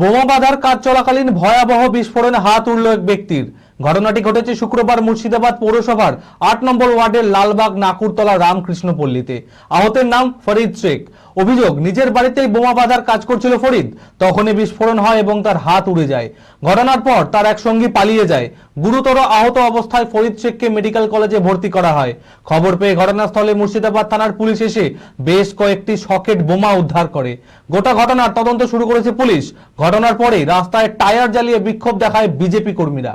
বোমা বাঁধার কাজ চলাকালীন ভয়াবহ বিস্ফোরণে হাত উড়ল এক ব্যক্তির। ঘটনাটি ঘটেছে শুক্রবার মুর্শিদাবাদ পৌরসভার আট নম্বর ওয়ার্ডের লালবাগ, নাকুরতলা রামকৃষ্ণ পল্লীতে আহতের নাম ফরিদ শেখ। অভিযোগ, নিজের বাড়িতেই বোমা বাঁধার কাজ করছিল ফরিদ। তখনই বিস্ফোরণ হয় এবং তার হাত উড়ে যায়। ঘটনার পর তার এক সঙ্গী পালিয়ে যায়। গুরুতর আহত অবস্থায় ফরিদ শেখকে মেডিকেল কলেজে ভর্তি করা হয়। খবর পেয়ে ঘটনাস্থলে মুর্শিদাবাদ থানার পুলিশ এসে বেশ কয়েকটি সকেট বোমা উদ্ধার করে। গোটা ঘটনার তদন্ত শুরু করেছে পুলিশ। ঘটনার পরে রাস্তায় টায়ার জ্বালিয়ে বিক্ষোভ দেখায় বিজেপি কর্মীরা।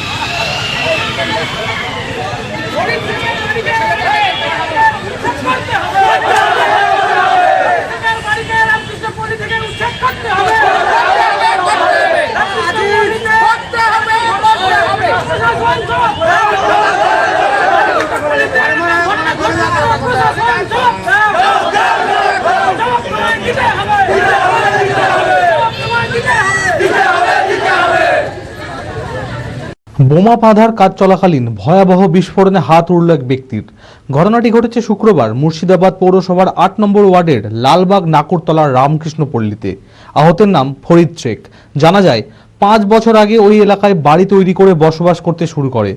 বোমা বাঁধার কাজ চলাকালীন ভয়াবহ বিস্ফোরণে হাত উড়ল এক ব্যক্তির। ঘটনাটি ঘটেছে শুক্রবার মুর্শিদাবাদ পৌরসভার আট নম্বর ওয়ার্ডের লালবাগ নাকুরতলার রামকৃষ্ণ পল্লীতে। আহতের নাম ফরিদ শেখ। জানা যায় পাঁচ বছর আগে ওই এলাকায় বাড়ি তৈরি করে বসবাস করতে শুরু করে।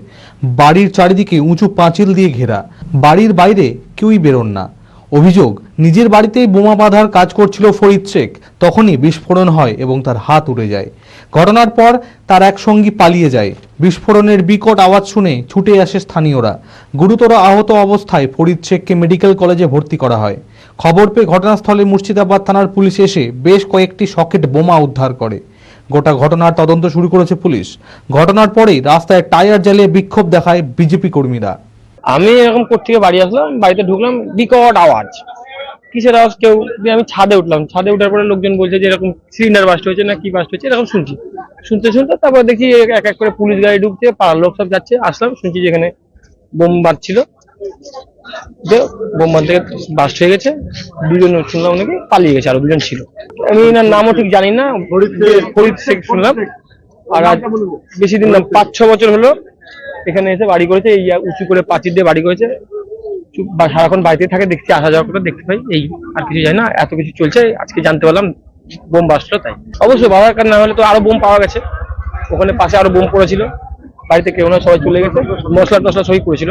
বাড়ির চারিদিকে উঁচু পাঁচিল দিয়ে ঘেরা। বাড়ির বাইরে কেউই বেরোন না। অভিযোগ, নিজের বাড়িতেই বোমা বাঁধার কাজ করছিল ফরিদ শেখ। তখনই বিস্ফোরণ হয় এবং তার হাত উড়ে যায়। ঘটনার পর তার এক সঙ্গী পালিয়ে যায়। বিস্ফোরণের বিকট আওয়াজ শুনে ছুটে আসে স্থানীয়রা। গুরুতর আহত অবস্থায় ফরিদ শেখকে মেডিকেল কলেজে ভর্তি করা হয়। খবর পেয়ে ঘটনাস্থলে মুর্শিদাবাদ থানার পুলিশ এসে বেশ কয়েকটি সকেট বোমা উদ্ধার করে। গোটা ঘটনার তদন্ত শুরু করেছে পুলিশ। ঘটনার পরেই রাস্তায় টায়ার জ্বালিয়ে বিক্ষোভ দেখায় বিজেপি কর্মীরা। আমি এরকম কোথা থেকে বাড়ি আসলাম, বাড়িতে ঢুকলাম, বিকট আওয়াজ। কিসের আওয়াজ কেউ আমি ছাদে উঠলাম। ছাদে উঠার পরে লোকজন বলছে যে এরকম সিলিন্ডার বাস্ট হয়েছে না কি বাস্ট হয়েছে, এরকম শুনছি। শুনতে শুনতে তারপর দেখি এক এক করে পুলিশ গাড়ি ঢুকছে, পাড়ার লোক সব যাচ্ছে, আসলাম, শুনছি যে এখানে বোম বাজছিল। যে বোম থেকে বাস্ট হয়ে গেছে, দুজন শুনলাম নাকি পালিয়ে গেছে, আরও দুজন ছিল। আমি এনার নামও ঠিক জানি না, ফরিদ শেখ শুনলাম। আর বেশি দিন না, পাঁচ, ছ বছর হলো এখানে এসে বাড়ি করেছে, এই উঁচু করে প্রাচীর দিয়ে বাড়ি করেছে। সারাক্ষণ বাড়িতে থাকে, দেখছি, আসা যাওয়া করে দেখতে পাই, এই আর কিছু জানি না, এত কিছু চলছে, আজকে জানতে পারলাম বোম বাসলো তাই। অবশ্যই বাবার কার না হলে তো আরও বোম পাওয়া গেছে। ওখানে পাশে আরও বোম পড়েছিল, বাড়িতে কেউ না, সবাই চলে গেছে, মশলা টসলা সবই করেছিল